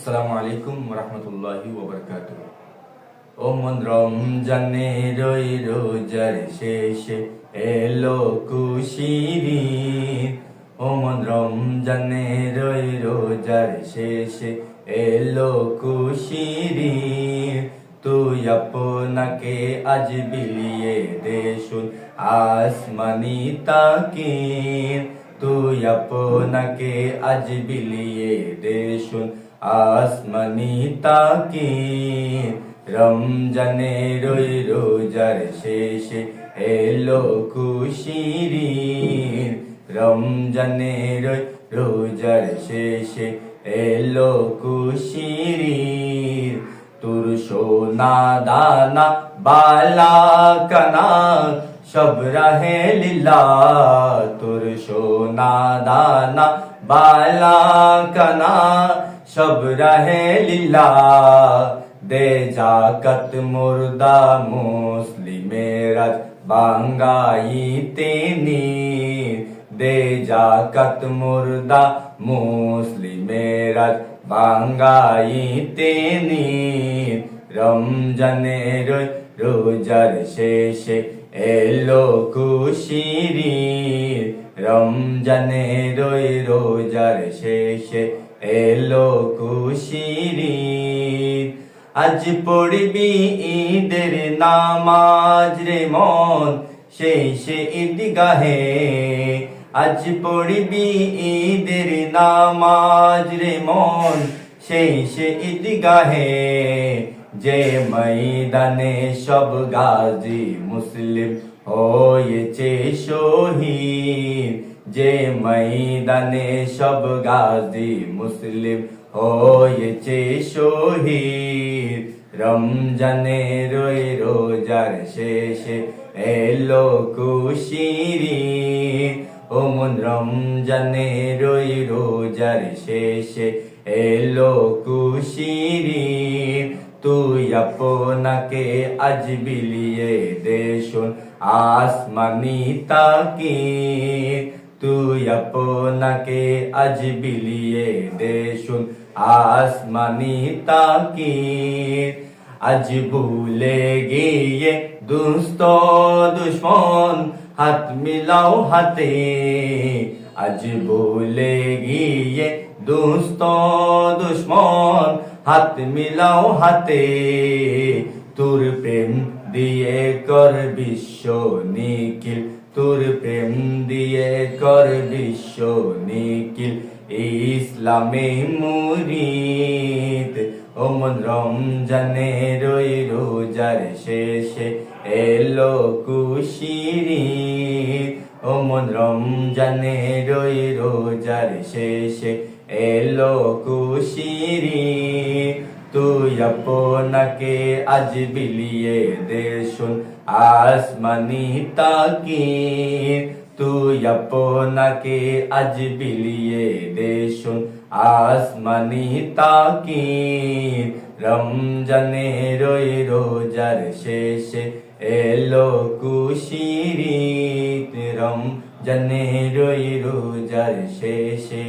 আসসালামু আলাইকুম রহমতুল্লাহি ওবরকাত ও মন রমজানে রই রোজার শেষে এলো কুশিরি ও মন রমজানে রই রোজার শেষে এলো কুশিরি তুই আপনাকে আজ বিলিয়ে দে শুন আসমানি তাকির তুই আপনাকে আজ বিলিয়ে দে শুন আসমানি তাকির রমজানে রই রোজার শেষে এলো কুশিরি রমজানে রই রোজার শেষে এলো কুশিরি তোর সোনা দানা বালা কানা সব রহে লীলা তোর সোনা দানা বালা কানা সব রহে লীলা দে জাকত মুর্দা মুসলিমেরাজ বাঙ্গাই তেনি দে জাকত মুর্দা মুসলিমেরাজ বাঙ্গাই তেনি রমজানের রোজার শেষে এলো কুশিরি রমজানের রোজার শেষে এলো কুশিরি আজ পড়বি ঈদের নামাজ রে মন, শেষে ঈদগাহে। আজ পড়বি ঈদের নামাজ রে মন শেষে ঈদগাহে যে ময়দানে সব গাজী মুসলিম হয়েছে শহীদ যে ময়দানে সব গাজী মুসলিম হয়েছে শহীদ রমজানে রই রোজার শেষে এলো কুশিরি ও মন রমজানে রই রোজার শেষে এলো কুশিরি, তুই আপনাকে আজ বিলিয়ে দে শুন, আসমানি তাকির। তুই আপনাকে আজ বিলিয়ে দে শুন, আসমানি তাকির। আজ ভুলে গিয়ে দুস্ত দুশ্মন, হাত মিলাও হাতে। আজ ভুলে গিয়ে দুস্ত দুশ্মন, হাত মিলাও হাতে। তোর প্রেম দিয়ে কর বিশ্ব নিখিল, তোর প্রেম দিয়ে কর বিশ্ব নিখিল। ইসলামে মুরিদ ওমন রমজানে রই রোজার শেষে এলো কুশিরি ওমন রমজানে রই রোজার শেষে এলো কুশিরি তুই আপনাকে আজ বিলিয়ে দে শুন আসমানি তাকির। তুই আপনাকে আজ বিলিয়ে দে শুন আসমানি তাকির। রমজানে রই রোজার শেষে এলো কুশিরি রমজানে রই রোজার শেষে